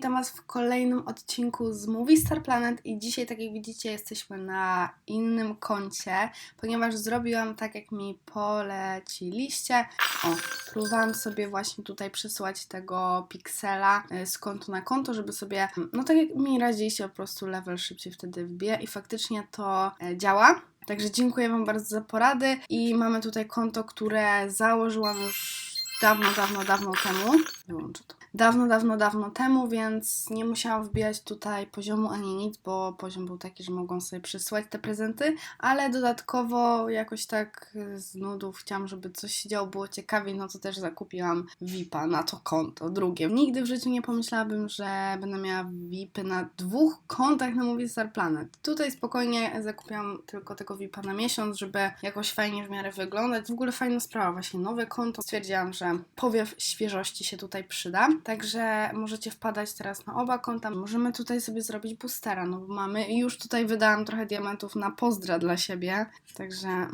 witam Was w kolejnym odcinku z Movie Star Planet i dzisiaj, tak jak widzicie, jesteśmy na innym koncie, ponieważ zrobiłam tak, jak mi poleciliście. O, próbowałam sobie właśnie tutaj przesyłać tego piksela y, z konta na konto, żeby sobie, no tak jak mi radziliście, po prostu level szybciej wtedy wbije i faktycznie to e, działa. Także dziękuję Wam bardzo za porady i mamy tutaj konto, które założyłam już dawno, dawno, dawno temu. Wyłączę to. Dawno, dawno, dawno temu, więc nie musiałam wbijać tutaj poziomu ani nic, bo poziom był taki, że mogłam sobie przysłać te prezenty, ale dodatkowo jakoś tak z nudów chciałam, żeby coś się działo, było ciekawiej, no to też zakupiłam VIPa na to konto, drugie. Nigdy w życiu nie pomyślałabym, że będę miała VIPy na dwóch kontach na Movie Star Planet. Tutaj spokojnie zakupiłam tylko tego VIPa na miesiąc, żeby jakoś fajnie w miarę wyglądać. W ogóle fajna sprawa, właśnie nowe konto. Stwierdziłam, że powiew świeżości się tutaj przyda. Także możecie wpadać teraz na oba konta. Możemy tutaj sobie zrobić boostera, no bo mamy. Już tutaj wydałam trochę diamentów na pozdra dla siebie. Także.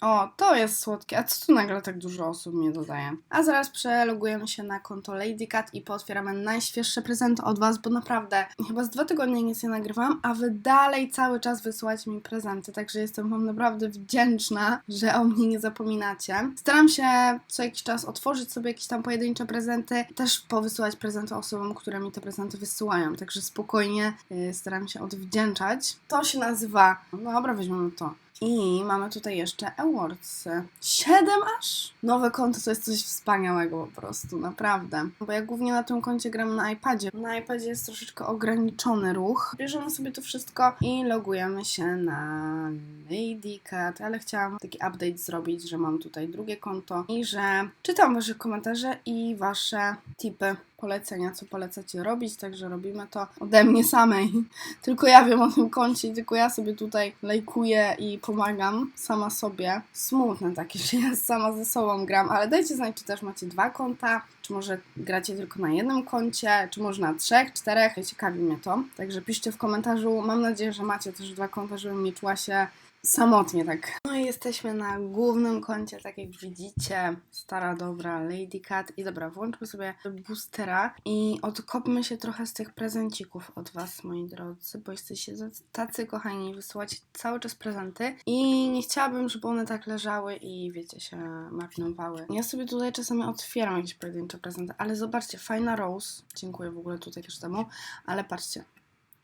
O, to jest słodkie. A co tu nagle tak dużo osób mnie dodaje? A zaraz przelogujemy się na konto Lady Cat i pootwieramy najświeższe prezenty od Was, bo naprawdę chyba z dwa tygodnie nic nie nagrywam, a Wy dalej cały czas wysyłacie mi prezenty, także jestem Wam naprawdę wdzięczna, że o mnie nie zapominacie. Staram się co jakiś czas otworzyć sobie jakieś tam pojedyncze prezenty, też powysyłać prezenty osobom, które mi te prezenty wysyłają, także spokojnie yy, staram się odwdzięczać. To się nazywa, no dobra, weźmiemy to. I mamy tutaj jeszcze awards. Siedem aż? Nowe konto to jest coś wspaniałego po prostu, naprawdę. Bo ja głównie na tym koncie gram na iPadzie. Na iPadzie jest troszeczkę ograniczony ruch. Bierzemy sobie to wszystko i logujemy się na Lady Cat, ale chciałam taki update zrobić, że mam tutaj drugie konto i że czytam wasze komentarze i wasze tipy polecenia, co polecacie robić, także robimy to ode mnie samej. Tylko ja wiem o tym koncie, tylko ja sobie tutaj lajkuję i pomagam sama sobie. Smutne takie, że ja sama ze sobą gram, ale dajcie znać, czy też macie dwa konta, czy może gracie tylko na jednym koncie, czy może na trzech, czterech, ciekawi mnie to. Także piszcie w komentarzu, mam nadzieję, że macie też dwa konta, żebym nie czuła się samotnie tak. No i jesteśmy na głównym koncie, tak jak widzicie. Stara, dobra Lady Cat. I dobra, włączmy sobie boostera i odkopmy się trochę z tych prezencików od Was, moi drodzy, bo jesteście tacy kochani, wysyłać cały czas prezenty i nie chciałabym, żeby one tak leżały i wiecie, się marnowały. Ja sobie tutaj czasami otwieram jakieś pojedyncze prezenty, ale zobaczcie, fajna Rose. Dziękuję w ogóle tutaj każdemu, ale patrzcie.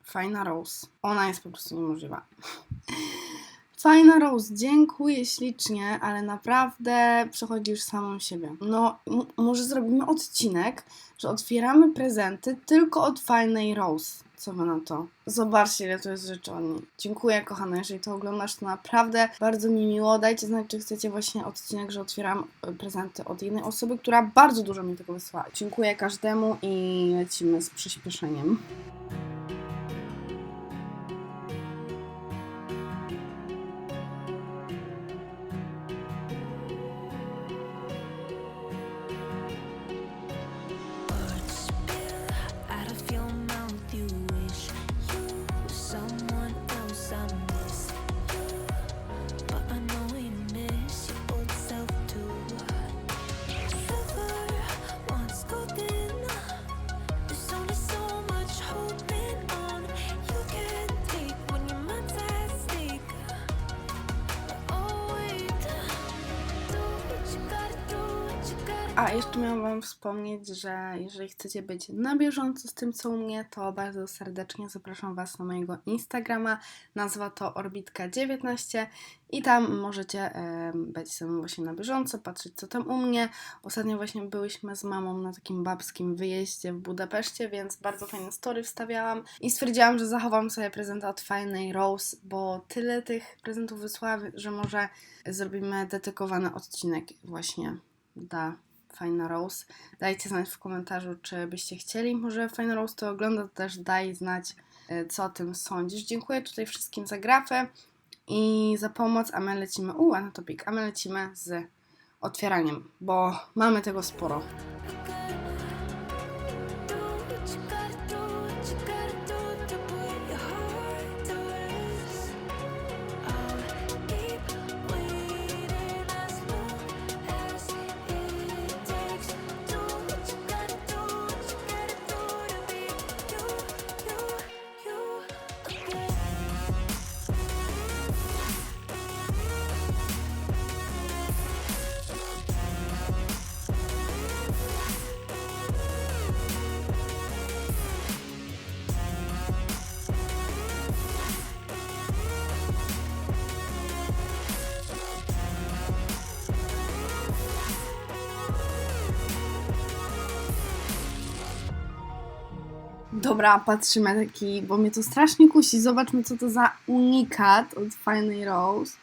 Fajna Rose. Ona jest po prostu niemożliwa. Fajna Rose, dziękuję ślicznie, ale naprawdę przechodzisz samą siebie. No, może zrobimy odcinek, że otwieramy prezenty tylko od fajnej Rose. Co wy na to? Zobaczcie, ile to jest rzeczy. Dziękuję, kochana, jeżeli to oglądasz, to naprawdę bardzo mi miło. Dajcie znać, czy chcecie właśnie odcinek, że otwieram e, prezenty od jednej osoby, która bardzo dużo mi tego wysłała. Dziękuję każdemu i lecimy z przyspieszeniem. A jeszcze miałam Wam wspomnieć, że jeżeli chcecie być na bieżąco z tym, co u mnie, to bardzo serdecznie zapraszam Was na mojego Instagrama. Nazwa to Orbitka19 i tam możecie być ze mną właśnie na bieżąco, patrzeć co tam u mnie. Ostatnio właśnie byłyśmy z mamą na takim babskim wyjeździe w Budapeszcie, więc bardzo fajne story wstawiałam i stwierdziłam, że zachowam sobie prezent od fajnej Rose, bo tyle tych prezentów wysłała, że może zrobimy dedykowany odcinek właśnie dla Fajna Rose. Dajcie znać w komentarzu, czy byście chcieli może Fajna Rose to oglądać, też daj znać, e, co o tym sądzisz. Dziękuję tutaj wszystkim za grafę i za pomoc, a my lecimy, u, na topik, a my lecimy z otwieraniem, bo mamy tego sporo. Dobra, patrzymy taki, bo mnie to strasznie kusi. Zobaczmy, co to za unikat od fajnej Rose.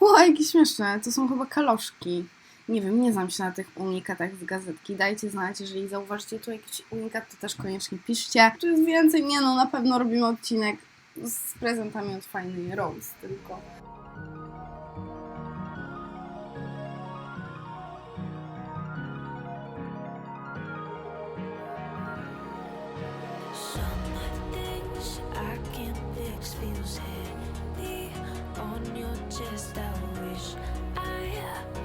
Ło, jakie śmieszne. To są chyba kaloszki. Nie wiem, nie znam się na tych unikatach z gazetki. Dajcie znać, jeżeli zauważycie tu jakiś unikat, to też koniecznie piszcie. Tu jest więcej, nie no, na pewno robimy odcinek z prezentami od fajnej Rose tylko. Feels heavy on your chest. I wish I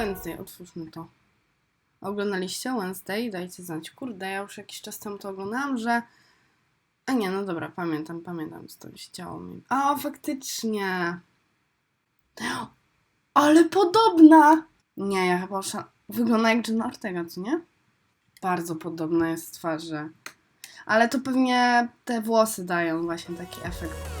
Wednesday, otwórzmy to. Oglądaliście Wednesday? Dajcie znać. Kurde, ja już jakiś czas temu to oglądałam, że... A nie, no dobra, pamiętam, pamiętam, co tam się działo. mi. A, faktycznie. Ale podobna! Nie, ja chyba szan... Wygląda jak Jenna Ortega, co nie? Bardzo podobna jest z twarzy. Ale to pewnie te włosy dają właśnie taki efekt.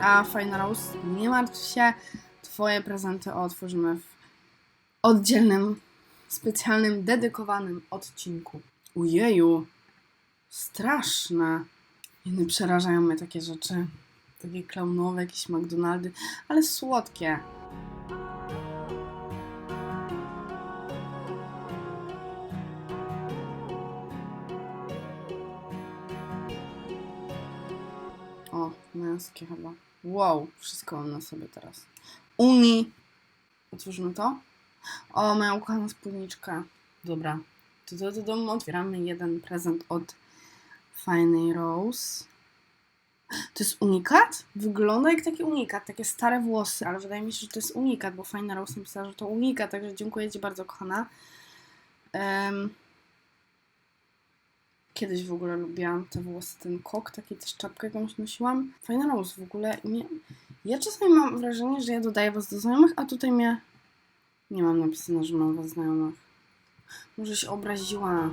A Fajna Rose, nie martw się, Twoje prezenty otworzymy w oddzielnym, specjalnym, dedykowanym odcinku. Ujeju, straszne. Inny przerażają mnie takie rzeczy. Takie klaunowe, jakieś McDonaldy, ale słodkie. O, męskie chyba. Wow, wszystko mam na sobie teraz. Uni. Otworzymy to. O, moja ukochana spódniczka. Dobra. To do, do domu otwieramy jeden prezent od fajnej Rose. To jest unikat? Wygląda jak taki unikat, takie stare włosy, ale wydaje mi się, że to jest unikat, bo fajna Rose napisała, że to unikat, także dziękuję Ci bardzo, kochana. Em, Kiedyś w ogóle lubiłam te włosy, ten kok, taki też czapkę jakąś nosiłam. Fajna Rose w ogóle. Nie, ja czasami mam wrażenie, że ja dodaję Was do znajomych, a tutaj mnie nie mam napisane, że mam Was znajomych. Może się obraziła.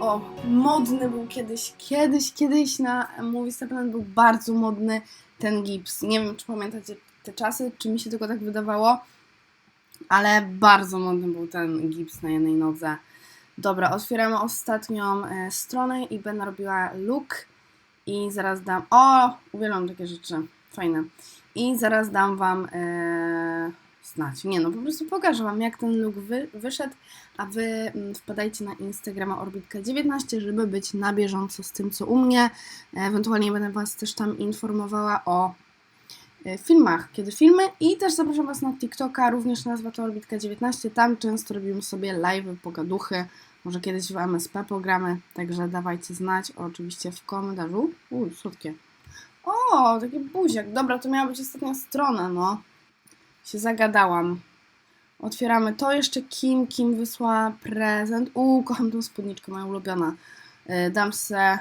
O, modny był kiedyś, kiedyś, kiedyś na Movie Stepland był bardzo modny ten gips. Nie wiem, czy pamiętacie te czasy, czy mi się tylko tak wydawało, ale bardzo modny był ten gips na jednej nodze. Dobra, otwieramy ostatnią e, stronę i będę robiła look i zaraz dam... O, uwielbiam takie rzeczy, fajne. I zaraz dam Wam e, znać. Nie no, po prostu pokażę Wam, jak ten look wy, wyszedł, a Wy mm, wpadajcie na Instagrama Orbitka19, żeby być na bieżąco z tym, co u mnie. Ewentualnie będę Was też tam informowała o e, filmach, kiedy filmy i też zapraszam Was na TikToka, również nazwa to Orbitka19, tam często robimy sobie live'y, pogaduchy, może kiedyś w MSP pogramy, także dawajcie znać, oczywiście w komentarzu. Uj, słodkie. O, taki buziak, dobra, to miała być ostatnia strona, no. Się zagadałam. Otwieramy to jeszcze Kim, Kim wysłała prezent. Uuu, kocham tą spódniczkę, moja ulubiona. E, Dam se...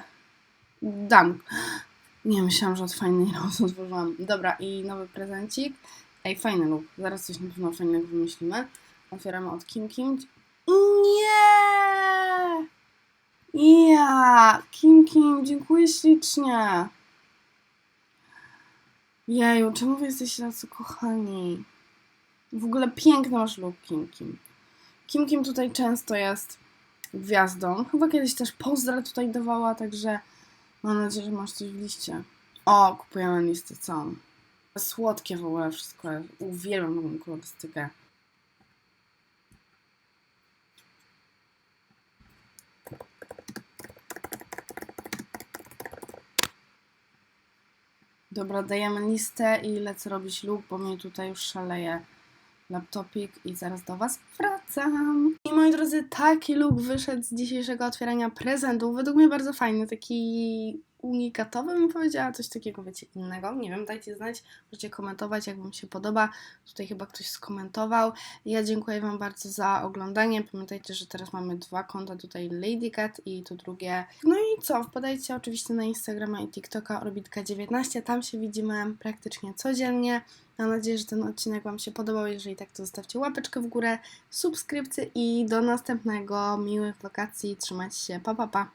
Dam. Nie, myślałam, że od fajnej rozy otworzyłam. Dobra, i nowy prezencik. Ej, fajny look. Zaraz coś na pewno fajnego wymyślimy. Otwieramy od Kim Kim. Nie! Ja! Kim Kim, dziękuję ślicznie. Jeju, czemu wy jesteście tacy kochani? W ogóle piękny masz look, Kim Kim. Kim Kim tutaj często jest gwiazdą. Chyba kiedyś też pozdra tutaj dawała, także mam nadzieję, że masz coś w liście. O, kupujemy listę całą. Słodkie w ogóle wszystko. Uwielbiam taką kolorystykę. Dobra, dajemy listę i lecę robić look, bo mnie tutaj już szaleje laptopik i zaraz do Was wracam. I moi drodzy, taki look wyszedł z dzisiejszego otwierania prezentów. Według mnie bardzo fajny, taki unikatowy bym powiedziała, coś takiego, wiecie, innego. Nie wiem, dajcie znać, możecie komentować, jak Wam się podoba. Tutaj chyba ktoś skomentował. Ja dziękuję Wam bardzo za oglądanie. Pamiętajcie, że teraz mamy dwa konta, tutaj Lady Cat i tu drugie. No i co, wpadajcie oczywiście na Instagrama i TikToka Orbitka19, tam się widzimy praktycznie codziennie. Mam nadzieję, że ten odcinek Wam się podobał. Jeżeli tak, to zostawcie łapeczkę w górę, subskrypcję i do następnego. Miłych wakacji. Trzymajcie się. Pa, pa, pa.